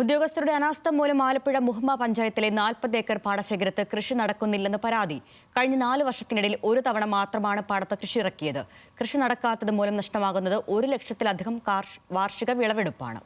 ഉദ്യോഗസ്ഥരുടെ അനാസ്ഥ മൂലം ആലപ്പുഴ മുഹമ്മ പഞ്ചായത്തിലെ നാൽപ്പത് ഏക്കർ പാടശേഖരത്ത് കൃഷി നടക്കുന്നില്ലെന്ന് പരാതി. കഴിഞ്ഞ നാല് വർഷത്തിനിടയിൽ ഒരു തവണ മാത്രമാണ് പാടത്ത് കൃഷി ഇറക്കിയത്. കൃഷി നടക്കാത്തത് മൂലം നഷ്ടമാകുന്നത് ഒരു ലക്ഷത്തിലധികം വാർഷിക വിളവെടുപ്പാണ്.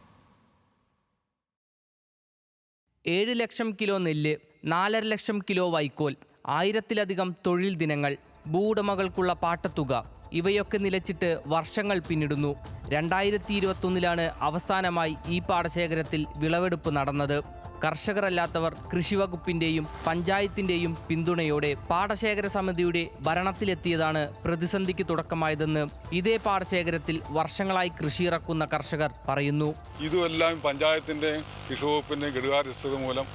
ഏഴ് ലക്ഷം കിലോ നെല്ല് നാലര ലക്ഷം കിലോ വൈക്കോൽ ആയിരത്തിലധികം തൊഴിൽ ദിനങ്ങൾ ഭൂവുടമകൾക്കുള്ള പാട്ടത്തുക ഇവയൊക്കെ നിലച്ചിട്ട് വർഷങ്ങൾ പിന്നിടുന്നു. രണ്ടായിരത്തി ഇരുപത്തൊന്നിലാണ് അവസാനമായി ഈ പാടശേഖരത്തിൽ വിളവെടുപ്പ് നടന്നത്. കർഷകരല്ലാത്തവർ കൃഷിവകുപ്പിന്റെയും പഞ്ചായത്തിന്റെയും പിന്തുണയോടെ പാടശേഖര സമിതിയുടെ ഭരണത്തിലെത്തിയതാണ് പ്രതിസന്ധിക്ക് തുടക്കമായതെന്ന് ഇതേ പാടശേഖരത്തിൽ വർഷങ്ങളായി കൃഷിയിറക്കുന്ന കർഷകർ പറയുന്നു. ഇതുമെല്ലാം പഞ്ചായത്തിന്റെയും കൃഷി വകുപ്പിന്റെയും മൂലം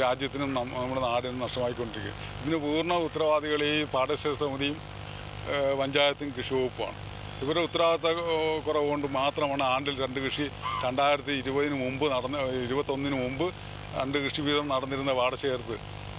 രാജ്യത്തിനും നമ്മുടെ നാടിനും നഷ്ടമായിക്കൊണ്ടിരിക്കുക ഇതിന് പൂർണ ഉത്തരവാദികൾ ഈ പാടശേഖര സമിതിയും പഞ്ചായത്തും കൃഷി വകുപ്പുമാണ് ഇവരുടെ ഉത്തരവാദിത്ത കുറവ് കൊണ്ട് മാത്രമാണ് ആണ്ടിൽ രണ്ട് കൃഷി രണ്ടായിരത്തി ഇരുപതിന് മുമ്പ് നടന്ന ഇരുപത്തൊന്നിന് മുമ്പ് രണ്ട് കൃഷി വീതം നടന്നിരുന്ന വാടശേഖരത്ത്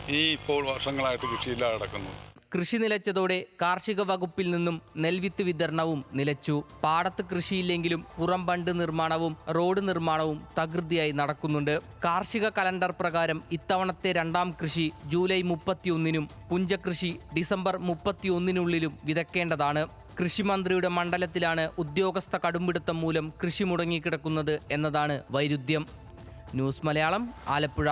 ഈ ഇപ്പോൾ വർഷങ്ങളായിട്ട് കൃഷിയില്ലാതെ കിടക്കുന്നത് കൃഷി നിലച്ചതോടെ കാർഷിക വകുപ്പിൽ നിന്നും നെൽവിത്ത് വിതരണവും നിലച്ചു. പാടത്ത് കൃഷിയില്ലെങ്കിലും പുറം ബണ്ട് നിർമ്മാണവും റോഡ് നിർമ്മാണവും തകൃതിയായി നടക്കുന്നുണ്ട്. കാർഷിക കലണ്ടർ പ്രകാരം ഇത്തവണത്തെ രണ്ടാം കൃഷി ജൂലൈ മുപ്പത്തിയൊന്നിനും പുഞ്ചകൃഷി ഡിസംബർ മുപ്പത്തിയൊന്നിനുള്ളിലും വിതക്കേണ്ടതാണ്. കൃഷിമന്ത്രിയുടെ മണ്ഡലത്തിലാണ് ഉദ്യോഗസ്ഥ കടുംപിടുത്തം മൂലം കൃഷി മുടങ്ങിക്കിടക്കുന്നത് എന്നതാണ് വൈരുദ്ധ്യം. ന്യൂസ് മലയാളം ആലപ്പുഴ.